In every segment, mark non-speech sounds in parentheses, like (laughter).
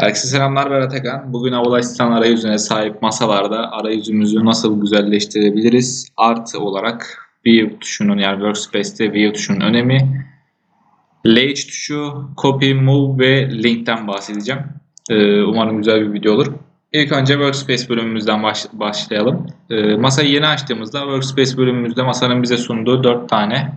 Herkese selamlar ben Atakan. Bugün Havalı Asistan arayüzüne sahip masalarda arayüzümüzü nasıl güzelleştirebiliriz? Artı olarak View tuşunun yani Workspace'te View tuşunun önemi, Lage tuşu, Copy, Move ve Link'ten bahsedeceğim. Ee, umarım güzel bir video olur. İlk önce Workspace bölümümüzden baş- başlayalım. Ee, masayı yeni açtığımızda Workspace bölümümüzde masanın bize sunduğu 4 tane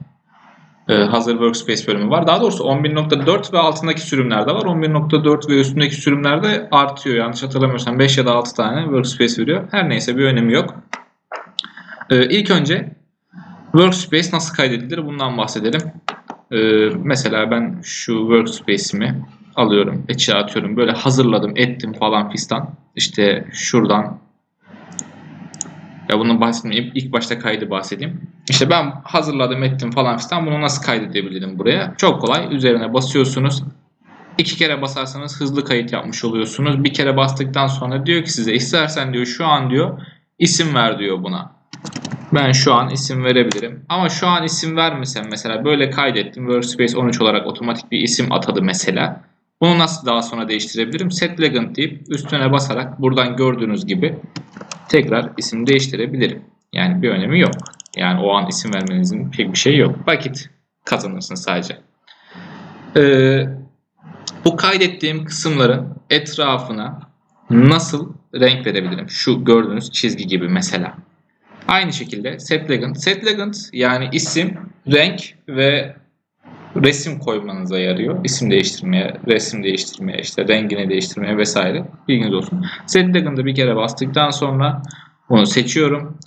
e, hazır workspace bölümü var. Daha doğrusu 11.4 ve altındaki sürümlerde var. 11.4 ve üstündeki sürümlerde artıyor. Yanlış hatırlamıyorsam 5 ya da 6 tane workspace veriyor. Her neyse bir önemi yok. E, ilk önce workspace nasıl kaydedilir bundan bahsedelim. E, mesela ben şu workspace'imi alıyorum, içe atıyorum. Böyle hazırladım, ettim falan fistan. İşte şuradan ya bunun bahsetmeyeyim. İlk başta kaydı bahsedeyim. İşte ben hazırladım ettim falan filan. Bunu nasıl kaydedebilirim buraya? Çok kolay. Üzerine basıyorsunuz. İki kere basarsanız hızlı kayıt yapmış oluyorsunuz. Bir kere bastıktan sonra diyor ki size istersen diyor şu an diyor isim ver diyor buna. Ben şu an isim verebilirim. Ama şu an isim vermesem mesela böyle kaydettim. Workspace 13 olarak otomatik bir isim atadı mesela. Bunu nasıl daha sonra değiştirebilirim? Set legend deyip üstüne basarak buradan gördüğünüz gibi tekrar isim değiştirebilirim. Yani bir önemi yok. Yani o an isim vermenizin pek bir şey yok. Vakit kazanırsın sadece. Ee, bu kaydettiğim kısımların etrafına nasıl renk verebilirim? Şu gördüğünüz çizgi gibi mesela. Aynı şekilde set legend. Set legend yani isim, renk ve resim koymanıza yarıyor. İsim değiştirmeye, resim değiştirmeye, işte rengini değiştirmeye vesaire. Bilginiz olsun. Set bir kere bastıktan sonra bunu seçiyorum.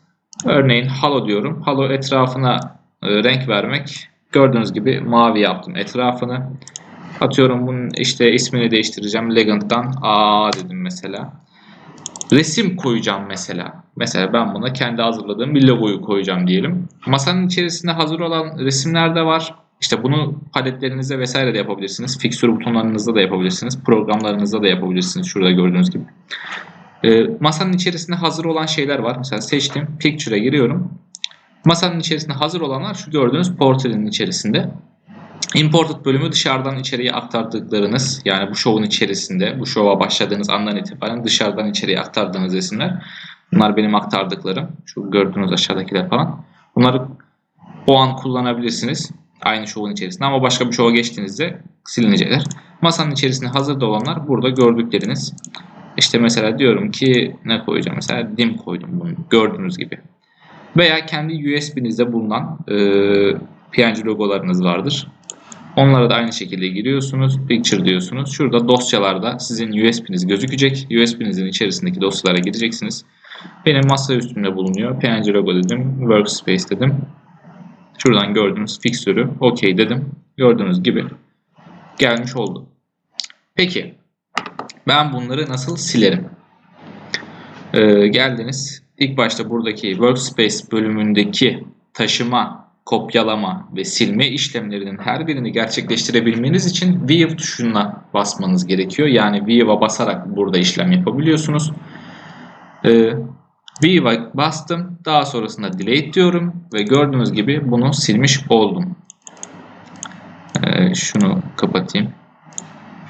Örneğin halo diyorum. Halo etrafına e, renk vermek. Gördüğünüz gibi mavi yaptım etrafını. Atıyorum bunun işte ismini değiştireceğim. Legend'dan A dedim mesela. Resim koyacağım mesela. Mesela ben buna kendi hazırladığım bir logoyu koyacağım diyelim. Masanın içerisinde hazır olan resimler de var. İşte bunu paletlerinizde vesaire de yapabilirsiniz. Fixture butonlarınızda da yapabilirsiniz. Programlarınızda da yapabilirsiniz. Şurada gördüğünüz gibi. Ee, masanın içerisinde hazır olan şeyler var. Mesela seçtim. Picture'a giriyorum. Masanın içerisinde hazır olanlar şu gördüğünüz portrenin içerisinde. Imported bölümü dışarıdan içeriye aktardıklarınız yani bu şovun içerisinde bu şova başladığınız andan itibaren dışarıdan içeriye aktardığınız resimler. Bunlar benim aktardıklarım. Şu gördüğünüz aşağıdakiler falan. Bunları o an kullanabilirsiniz. Aynı şovun içerisinde ama başka bir şova geçtiğinizde silinecekler. Masanın içerisinde hazırda olanlar burada gördükleriniz. İşte mesela diyorum ki ne koyacağım? Mesela dim koydum bunu gördüğünüz gibi. Veya kendi USB'nizde bulunan e, PNG logolarınız vardır. Onlara da aynı şekilde giriyorsunuz. Picture diyorsunuz. Şurada dosyalarda sizin USB'niz gözükecek. USB'nizin içerisindeki dosyalara gireceksiniz. Benim masa üstünde bulunuyor. PNG logo dedim. Workspace dedim. Şuradan gördüğünüz fixtürü OK dedim. Gördüğünüz gibi gelmiş oldu. Peki ben bunları nasıl silerim? Ee, geldiniz. İlk başta buradaki Workspace bölümündeki taşıma, kopyalama ve silme işlemlerinin her birini gerçekleştirebilmeniz için View tuşuna basmanız gerekiyor. Yani View'a basarak burada işlem yapabiliyorsunuz. Ee, View'a bastım. Daha sonrasında Delete diyorum ve gördüğünüz gibi bunu silmiş oldum. Ee, şunu kapatayım.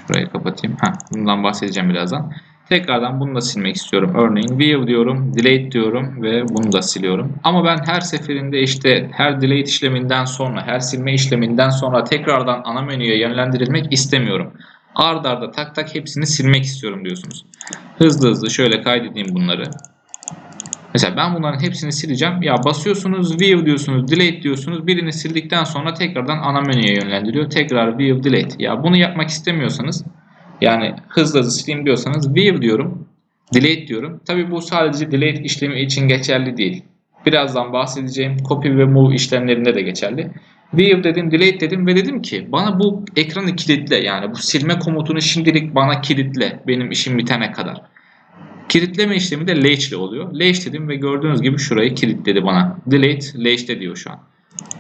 Şurayı kapatayım. Heh, bundan bahsedeceğim birazdan. Tekrardan bunu da silmek istiyorum. Örneğin View diyorum, Delete diyorum ve bunu da siliyorum. Ama ben her seferinde işte her Delete işleminden sonra, her silme işleminden sonra tekrardan ana menüye yönlendirilmek istemiyorum. Ard arda tak tak hepsini silmek istiyorum diyorsunuz. Hızlı hızlı şöyle kaydedeyim bunları. Mesela ben bunların hepsini sileceğim. Ya basıyorsunuz, View diyorsunuz, Delete diyorsunuz. Birini sildikten sonra tekrardan ana menüye yönlendiriyor. Tekrar View, Delete. Ya bunu yapmak istemiyorsanız yani hızlı hızlı sileyim diyorsanız View diyorum. Delete diyorum. Tabi bu sadece Delete işlemi için geçerli değil. Birazdan bahsedeceğim Copy ve Move işlemlerinde de geçerli. View dedim, Delete dedim ve dedim ki bana bu ekranı kilitle. Yani bu silme komutunu şimdilik bana kilitle. Benim işim bitene kadar. Kilitleme işlemi de Latch ile oluyor. Latch dedim ve gördüğünüz gibi şurayı kilitledi bana. Delete, Latch'te diyor şu an.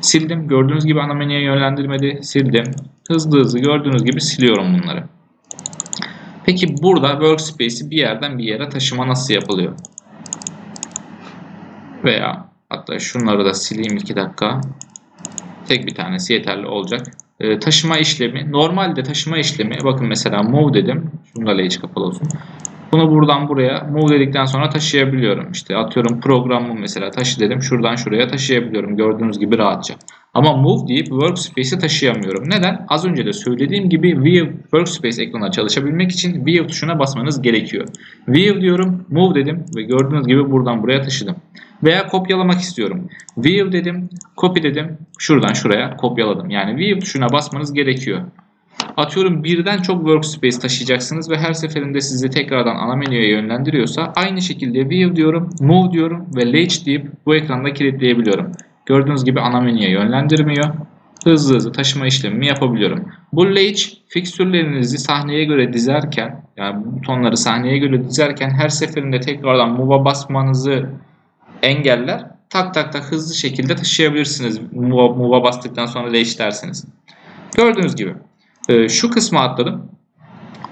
Sildim. Gördüğünüz gibi ana menüye yönlendirmedi. Sildim. Hızlı hızlı gördüğünüz gibi siliyorum bunları. Peki burada workspace'i bir yerden bir yere taşıma nasıl yapılıyor? Veya hatta şunları da sileyim 2 dakika. Tek bir tanesi yeterli olacak. e, taşıma işlemi. Normalde taşıma işlemi bakın mesela move dedim. Şunu da kapalı olsun. Bunu buradan buraya move dedikten sonra taşıyabiliyorum. İşte atıyorum programı mesela taşı dedim. Şuradan şuraya taşıyabiliyorum. Gördüğünüz gibi rahatça. Ama move deyip workspace'i taşıyamıyorum. Neden? Az önce de söylediğim gibi View Workspace ekranına çalışabilmek için View tuşuna basmanız gerekiyor. View diyorum, move dedim ve gördüğünüz gibi buradan buraya taşıdım. Veya kopyalamak istiyorum. View dedim, copy dedim, şuradan şuraya kopyaladım. Yani View tuşuna basmanız gerekiyor. Atıyorum birden çok workspace taşıyacaksınız ve her seferinde sizi tekrardan ana menüye yönlendiriyorsa aynı şekilde View diyorum, Move diyorum ve Latch deyip bu ekranda kilitleyebiliyorum. Gördüğünüz gibi ana menüye yönlendirmiyor. Hızlı hızlı taşıma işlemimi yapabiliyorum. Bu latch fikstürlerinizi sahneye göre dizerken yani butonları sahneye göre dizerken her seferinde tekrardan move'a basmanızı engeller. Tak tak tak hızlı şekilde taşıyabilirsiniz move'a move'a bastıktan sonra latch derseniz. Gördüğünüz gibi e, şu kısmı atladım.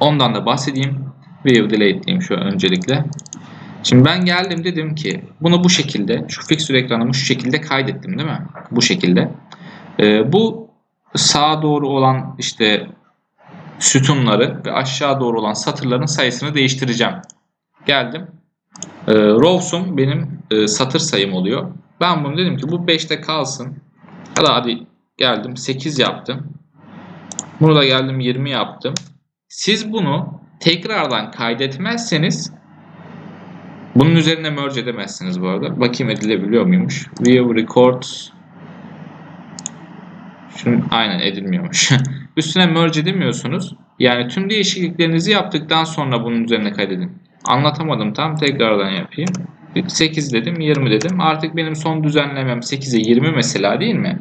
Ondan da bahsedeyim. View delete diyeyim şu öncelikle. Şimdi ben geldim dedim ki bunu bu şekilde şu fixture ekranımı şu şekilde kaydettim değil mi? Bu şekilde. Ee, bu sağa doğru olan işte sütunları ve aşağı doğru olan satırların sayısını değiştireceğim. Geldim. Ee, rows'um benim e, satır sayım oluyor. Ben bunu dedim ki bu 5'te kalsın. Hadi hadi geldim 8 yaptım. Bunu da geldim 20 yaptım. Siz bunu tekrardan kaydetmezseniz bunun üzerine merge edemezsiniz bu arada. Bakayım edilebiliyor muymuş. View record Şunun aynen edilmiyormuş. (laughs) Üstüne merge edemiyorsunuz. Yani tüm değişikliklerinizi yaptıktan sonra bunun üzerine kaydedin. Anlatamadım tam tekrardan yapayım. 8 dedim 20 dedim. Artık benim son düzenlemem 8'e 20 mesela değil mi?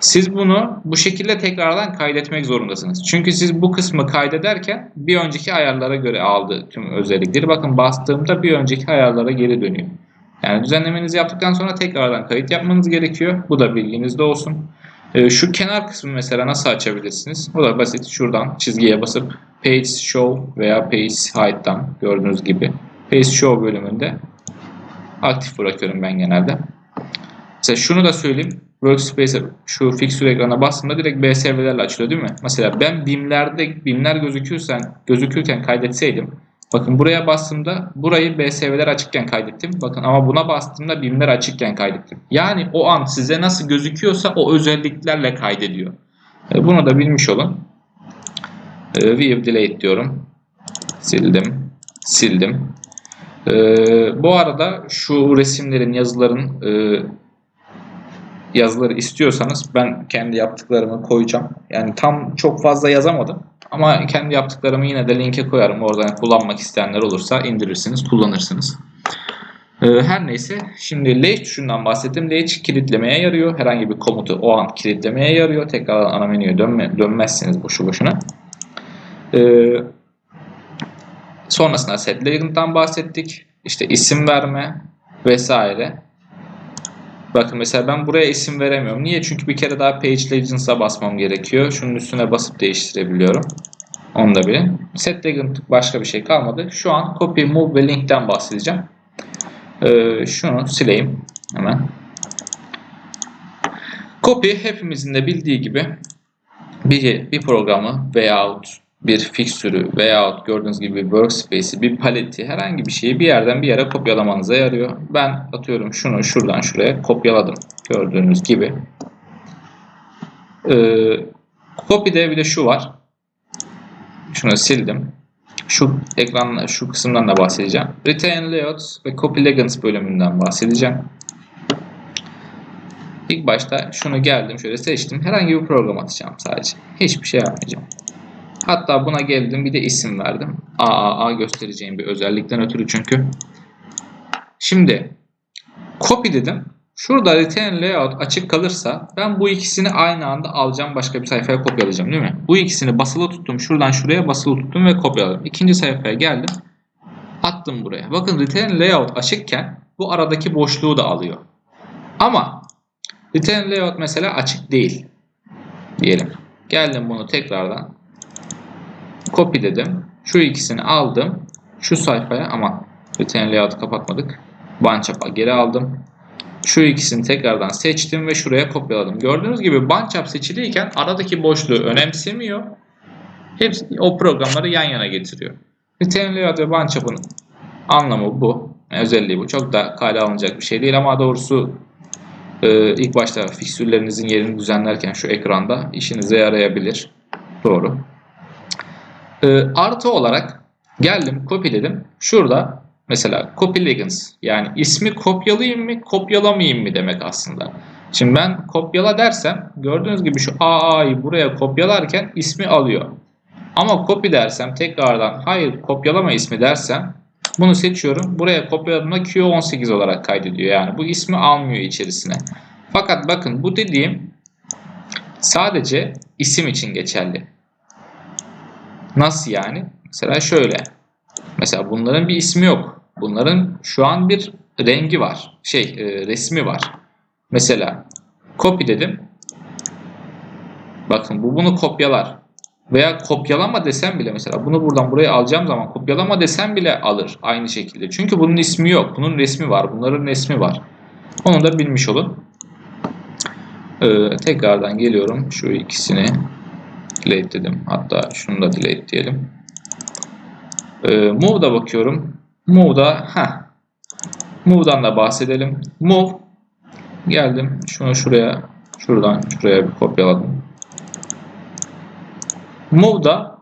Siz bunu bu şekilde tekrardan kaydetmek zorundasınız. Çünkü siz bu kısmı kaydederken bir önceki ayarlara göre aldı tüm özellikleri. Bakın bastığımda bir önceki ayarlara geri dönüyor. Yani düzenlemenizi yaptıktan sonra tekrardan kayıt yapmanız gerekiyor. Bu da bilginizde olsun. Ee, şu kenar kısmı mesela nasıl açabilirsiniz? O da basit. Şuradan çizgiye basıp Page Show veya Page Hide'dan gördüğünüz gibi Page Show bölümünde aktif bırakıyorum ben genelde. Mesela şunu da söyleyeyim. Workspace şu fixture ekrana bastığımda direkt BSV'lerle açılıyor değil mi? Mesela ben BIM'lerde BIM'ler gözükürsen gözükürken kaydetseydim Bakın buraya bastığımda burayı BSV'ler açıkken kaydettim. Bakın ama buna bastığımda BIM'ler açıkken kaydettim. Yani o an size nasıl gözüküyorsa o özelliklerle kaydediyor. E, bunu da bilmiş olun. E, View Delete diyorum. Sildim. Sildim. E, bu arada şu resimlerin, yazıların yazıları istiyorsanız ben kendi yaptıklarımı koyacağım. Yani tam çok fazla yazamadım. Ama kendi yaptıklarımı yine de linke koyarım. Oradan kullanmak isteyenler olursa indirirsiniz, kullanırsınız. Ee, her neyse şimdi latch tuşundan bahsettim. Latch kilitlemeye yarıyor. Herhangi bir komutu o an kilitlemeye yarıyor. Tekrar ana menüye dönme, dönmezsiniz boşu boşuna. Ee, sonrasında set bahsettik. İşte isim verme vesaire. Bakın mesela ben buraya isim veremiyorum. Niye? Çünkü bir kere daha Page Legends'a basmam gerekiyor. Şunun üstüne basıp değiştirebiliyorum. Onu da bilin. Set Legend başka bir şey kalmadı. Şu an Copy, Move ve Link'ten bahsedeceğim. Ee, şunu sileyim hemen. Copy hepimizin de bildiği gibi bir, bir programı veyahut bir fixtürü veyahut gördüğünüz gibi bir workspace'i, bir paleti, herhangi bir şeyi bir yerden bir yere kopyalamanıza yarıyor. Ben atıyorum şunu şuradan şuraya kopyaladım. Gördüğünüz gibi. Ee, copy'de bir de şu var. Şunu sildim. Şu ekran, şu kısımdan da bahsedeceğim. Retain Layout ve Copy Legends bölümünden bahsedeceğim. İlk başta şunu geldim şöyle seçtim. Herhangi bir program atacağım sadece. Hiçbir şey yapmayacağım. Hatta buna geldim bir de isim verdim. AAA göstereceğim bir özellikten ötürü çünkü. Şimdi copy dedim. Şurada retain layout açık kalırsa ben bu ikisini aynı anda alacağım başka bir sayfaya kopyalayacağım değil mi? Bu ikisini basılı tuttum. Şuradan şuraya basılı tuttum ve kopyaladım. İkinci sayfaya geldim. Attım buraya. Bakın retain layout açıkken bu aradaki boşluğu da alıyor. Ama retain layout mesela açık değil. Diyelim. Geldim bunu tekrardan copy dedim. Şu ikisini aldım. Şu sayfaya ama retain layout'u kapatmadık. Bunchup'a geri aldım. Şu ikisini tekrardan seçtim ve şuraya kopyaladım. Gördüğünüz gibi bunch up seçiliyken aradaki boşluğu önemsemiyor. Hepsi o programları yan yana getiriyor. Retain layout ve bunch up'ın anlamı bu. Özelliği bu. Çok da kale alınacak bir şey değil ama doğrusu e, ilk başta fikstürlerinizin yerini düzenlerken şu ekranda işinize yarayabilir. Doğru. E, artı olarak geldim, kopyaladım. Şurada mesela copy legends yani ismi kopyalayayım mı, kopyalamayayım mı demek aslında. Şimdi ben kopyala dersem gördüğünüz gibi şu AA'yı buraya kopyalarken ismi alıyor. Ama copy dersem tekrardan hayır kopyalama ismi dersem bunu seçiyorum. Buraya kopyaladığımda Q18 olarak kaydediyor. Yani bu ismi almıyor içerisine. Fakat bakın bu dediğim sadece isim için geçerli. Nasıl yani? Mesela şöyle. Mesela bunların bir ismi yok. Bunların şu an bir rengi var. Şey e, resmi var. Mesela copy dedim. Bakın bu bunu kopyalar. Veya kopyalama desem bile mesela bunu buradan buraya alacağım zaman kopyalama desem bile alır aynı şekilde. Çünkü bunun ismi yok. Bunun resmi var. Bunların resmi var. Onu da bilmiş olun. Ee, tekrardan geliyorum. Şu ikisini delete dedim. Hatta şunu da delete diyelim. Ee, move'da bakıyorum. Move'da ha Move'dan da bahsedelim. Move geldim. Şunu şuraya şuradan şuraya bir kopyaladım. Move'da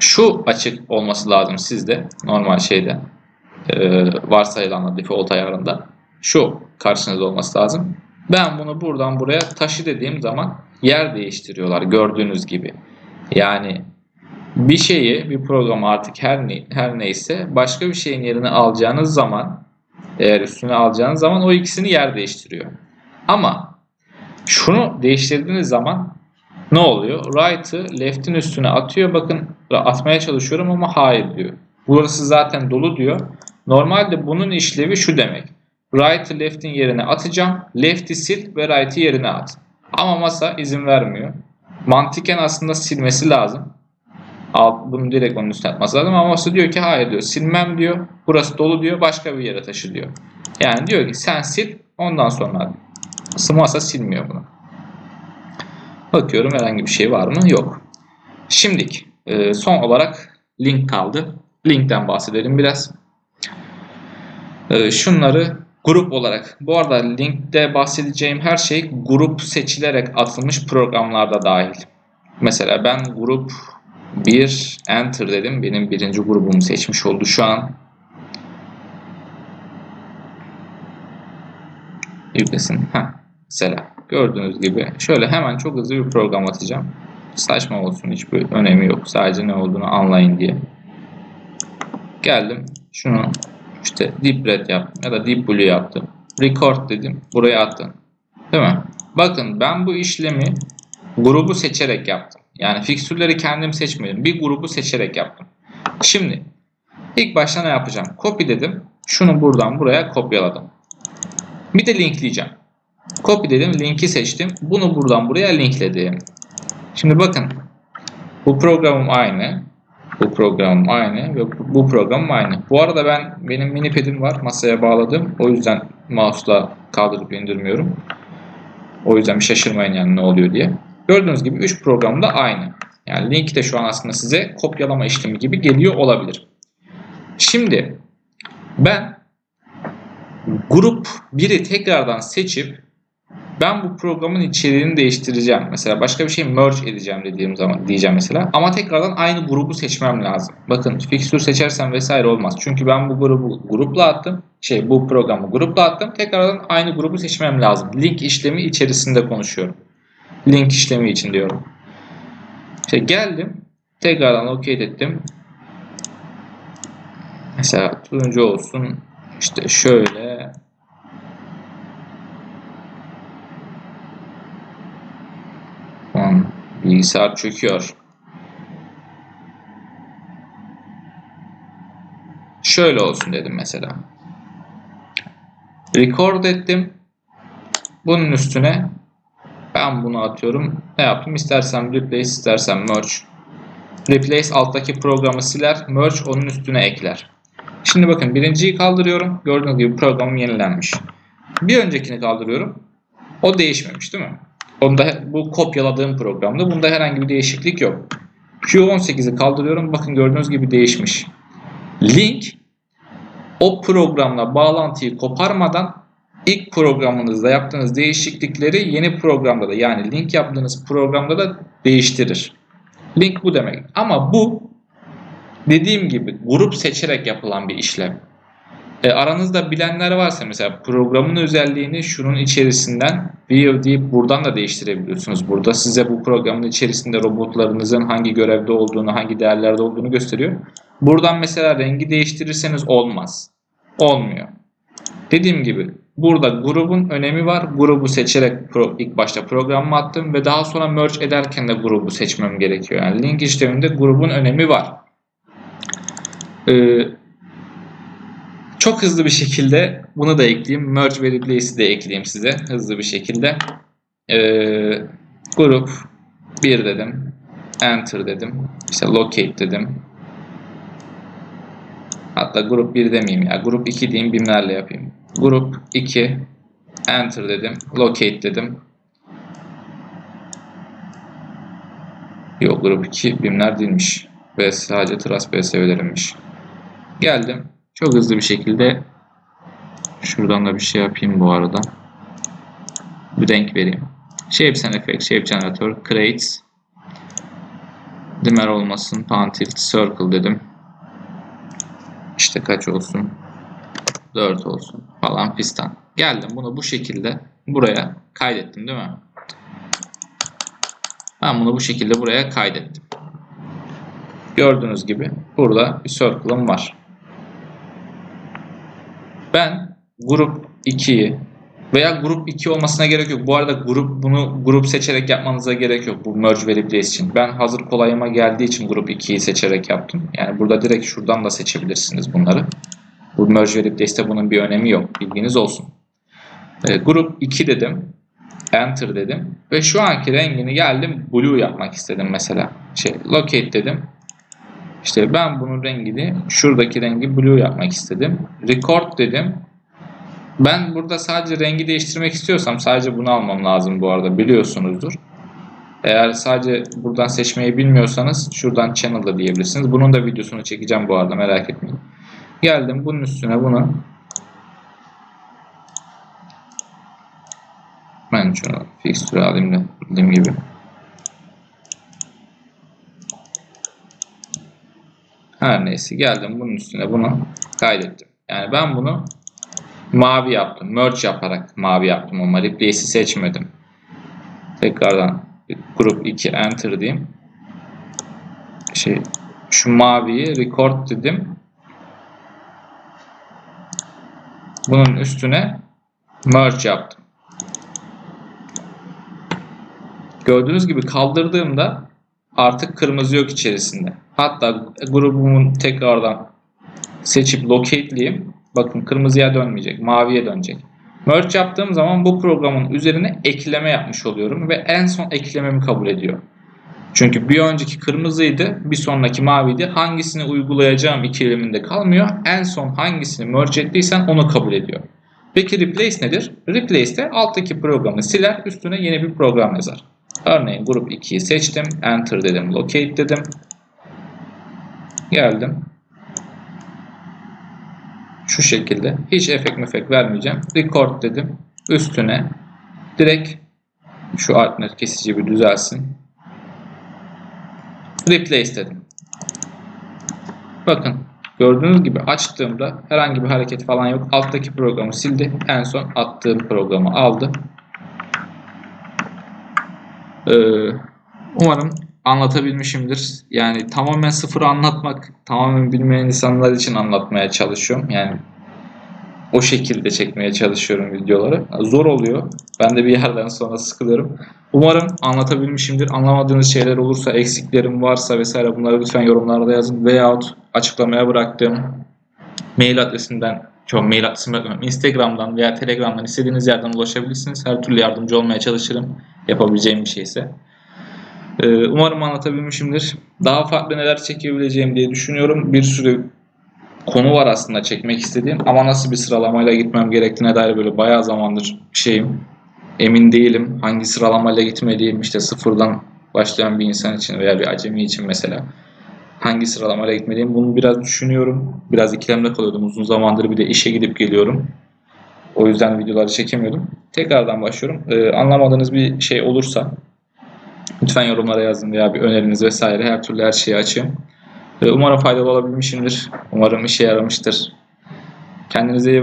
şu açık olması lazım sizde normal şeyde e, varsayılan default ayarında şu karşınızda olması lazım. Ben bunu buradan buraya taşı dediğim zaman yer değiştiriyorlar gördüğünüz gibi. Yani bir şeyi bir programı artık her ne, her neyse başka bir şeyin yerine alacağınız zaman eğer üstüne alacağınız zaman o ikisini yer değiştiriyor. Ama şunu değiştirdiğiniz zaman ne oluyor? Right'ı left'in üstüne atıyor. Bakın atmaya çalışıyorum ama hayır diyor. Burası zaten dolu diyor. Normalde bunun işlevi şu demek. Right'ı left'in yerine atacağım. Left'i sil ve right'ı yerine at. Ama masa izin vermiyor. Mantıken aslında silmesi lazım. Alt, bunu direkt onun üstüne atması lazım ama masa diyor ki hayır diyor. Silmem diyor. Burası dolu diyor. Başka bir yere taşı diyor. Yani diyor ki sen sil ondan sonra masa silmiyor bunu. Bakıyorum herhangi bir şey var mı? Yok. Şimdilik e, son olarak link kaldı. Linkten bahsedelim biraz. E, şunları grup olarak. Bu arada linkte bahsedeceğim her şey grup seçilerek atılmış programlarda dahil. Mesela ben grup 1 enter dedim. Benim birinci grubumu seçmiş oldu şu an. Yüklesin. Heh, mesela gördüğünüz gibi şöyle hemen çok hızlı bir program atacağım. Saçma olsun hiçbir önemi yok. Sadece ne olduğunu anlayın diye. Geldim. Şunu işte deep red yaptım ya da deep blue yaptım. Record dedim. Buraya attım. Değil mi? Bakın ben bu işlemi grubu seçerek yaptım. Yani fikstürleri kendim seçmedim. Bir grubu seçerek yaptım. Şimdi ilk başta ne yapacağım? Copy dedim. Şunu buradan buraya kopyaladım. Bir de linkleyeceğim. Copy dedim. Linki seçtim. Bunu buradan buraya linkledim. Şimdi bakın. Bu programım aynı. Bu programım aynı ve bu programım aynı. Bu arada ben benim mini padim var. Masaya bağladım. O yüzden mouse'la kaldırıp indirmiyorum. O yüzden bir şaşırmayın yani ne oluyor diye. Gördüğünüz gibi 3 program da aynı. Yani link de şu an aslında size kopyalama işlemi gibi geliyor olabilir. Şimdi ben grup 1'i tekrardan seçip ben bu programın içeriğini değiştireceğim. Mesela başka bir şey merge edeceğim dediğim zaman diyeceğim mesela. Ama tekrardan aynı grubu seçmem lazım. Bakın fixture seçersem vesaire olmaz. Çünkü ben bu grubu grupla attım. Şey bu programı grupla attım. Tekrardan aynı grubu seçmem lazım. Link işlemi içerisinde konuşuyorum. Link işlemi için diyorum. İşte geldim. Tekrardan locate ettim. Mesela turuncu olsun. İşte şöyle Bilgisayar çöküyor. Şöyle olsun dedim mesela. Record ettim. Bunun üstüne ben bunu atıyorum. Ne yaptım? İstersem replace, istersem merge. Replace alttaki programı siler, merge onun üstüne ekler. Şimdi bakın birinciyi kaldırıyorum. Gördüğünüz gibi programım yenilenmiş. Bir öncekini kaldırıyorum. O değişmemiş değil mi? Onda bu kopyaladığım programda. Bunda herhangi bir değişiklik yok. Q18'i kaldırıyorum. Bakın gördüğünüz gibi değişmiş. Link o programla bağlantıyı koparmadan ilk programınızda yaptığınız değişiklikleri yeni programda da yani link yaptığınız programda da değiştirir. Link bu demek. Ama bu dediğim gibi grup seçerek yapılan bir işlem. E, aranızda bilenler varsa mesela programın özelliğini şunun içerisinden view deyip buradan da değiştirebiliyorsunuz. Burada size bu programın içerisinde robotlarınızın hangi görevde olduğunu, hangi değerlerde olduğunu gösteriyor. Buradan mesela rengi değiştirirseniz olmaz. Olmuyor. Dediğim gibi burada grubun önemi var. Grubu seçerek pro, ilk başta programıma attım ve daha sonra merge ederken de grubu seçmem gerekiyor. Yani link işleminde grubun önemi var. Ee, çok hızlı bir şekilde bunu da ekleyeyim. Merge ve replace'i de ekleyeyim size hızlı bir şekilde. Ee, grup 1 dedim. Enter dedim. İşte locate dedim. Hatta grup 1 demeyeyim ya. Grup 2 diyeyim bimlerle yapayım. Grup 2 Enter dedim. Locate dedim. Yok grup 2 bimler değilmiş. Ve sadece Trust BSV'lerinmiş. Geldim. Çok hızlı bir şekilde şuradan da bir şey yapayım bu arada. Bir renk vereyim. Shapes and Effects, Shape Generator, Create, Dimmer olmasın, Pan Tilt, Circle dedim. İşte kaç olsun? 4 olsun falan fistan. Geldim bunu bu şekilde buraya kaydettim değil mi? Ben bunu bu şekilde buraya kaydettim. Gördüğünüz gibi burada bir circle'ım var. Ben grup 2'yi veya grup 2 olmasına gerek yok. Bu arada grup bunu grup seçerek yapmanıza gerek yok bu merge ve replace için. Ben hazır kolayıma geldiği için grup 2'yi seçerek yaptım. Yani burada direkt şuradan da seçebilirsiniz bunları. Bu merge ve replace'te bunun bir önemi yok. Bilginiz olsun. E, grup 2 dedim. Enter dedim. Ve şu anki rengini geldim blue yapmak istedim mesela. Şey locate dedim. İşte ben bunun rengini şuradaki rengi blue yapmak istedim. Record dedim. Ben burada sadece rengi değiştirmek istiyorsam sadece bunu almam lazım bu arada biliyorsunuzdur. Eğer sadece buradan seçmeyi bilmiyorsanız şuradan channel'da diyebilirsiniz. Bunun da videosunu çekeceğim bu arada merak etmeyin. Geldim bunun üstüne bunu ben şunu fixture alayım da dediğim gibi. Her neyse geldim bunun üstüne bunu kaydettim. Yani ben bunu mavi yaptım. Merge yaparak mavi yaptım ama replace'i seçmedim. Tekrardan grup 2 enter diyeyim. Şey şu maviyi record dedim. Bunun üstüne merge yaptım. Gördüğünüz gibi kaldırdığımda artık kırmızı yok içerisinde. Hatta grubumun tekrardan seçip locate'leyeyim. Bakın kırmızıya dönmeyecek, maviye dönecek. Merge yaptığım zaman bu programın üzerine ekleme yapmış oluyorum ve en son eklememi kabul ediyor. Çünkü bir önceki kırmızıydı, bir sonraki maviydi. Hangisini uygulayacağım ikileminde kalmıyor. En son hangisini merge ettiysen onu kabul ediyor. Peki replace nedir? Replace de alttaki programı siler, üstüne yeni bir program yazar. Örneğin grup 2'yi seçtim, enter dedim, locate dedim. Geldim. Şu şekilde. Hiç efekt mefek vermeyeceğim. Record dedim. Üstüne direkt şu altner kesici bir düzelsin. Replace dedim. Bakın gördüğünüz gibi açtığımda herhangi bir hareket falan yok. Alttaki programı sildi. En son attığım programı aldı. Ee, umarım anlatabilmişimdir. Yani tamamen sıfır anlatmak, tamamen bilmeyen insanlar için anlatmaya çalışıyorum. Yani o şekilde çekmeye çalışıyorum videoları. Zor oluyor. Ben de bir yerden sonra sıkılıyorum. Umarım anlatabilmişimdir. Anlamadığınız şeyler olursa, eksiklerim varsa vesaire bunları lütfen yorumlarda yazın. Veyahut açıklamaya bıraktığım mail adresinden, çok mail adresimi bırakmam. Instagram'dan veya Telegram'dan istediğiniz yerden ulaşabilirsiniz. Her türlü yardımcı olmaya çalışırım. Yapabileceğim bir şeyse. Umarım anlatabilmişimdir. Daha farklı neler çekebileceğim diye düşünüyorum. Bir sürü konu var aslında çekmek istediğim ama nasıl bir sıralamayla gitmem gerektiğine dair böyle bayağı zamandır şeyim. Emin değilim. Hangi sıralamayla gitmediğim işte sıfırdan başlayan bir insan için veya bir acemi için mesela hangi sıralamayla gitmeliyim bunu biraz düşünüyorum. Biraz ikilemde kalıyordum. Uzun zamandır bir de işe gidip geliyorum. O yüzden videoları çekemiyordum. Tekrardan başlıyorum. Ee, anlamadığınız bir şey olursa lütfen yorumlara yazın veya bir öneriniz vesaire her türlü her şeyi açığım. Ee, umarım faydalı olabilmişimdir. Umarım işe yaramıştır. Kendinize iyi bakın.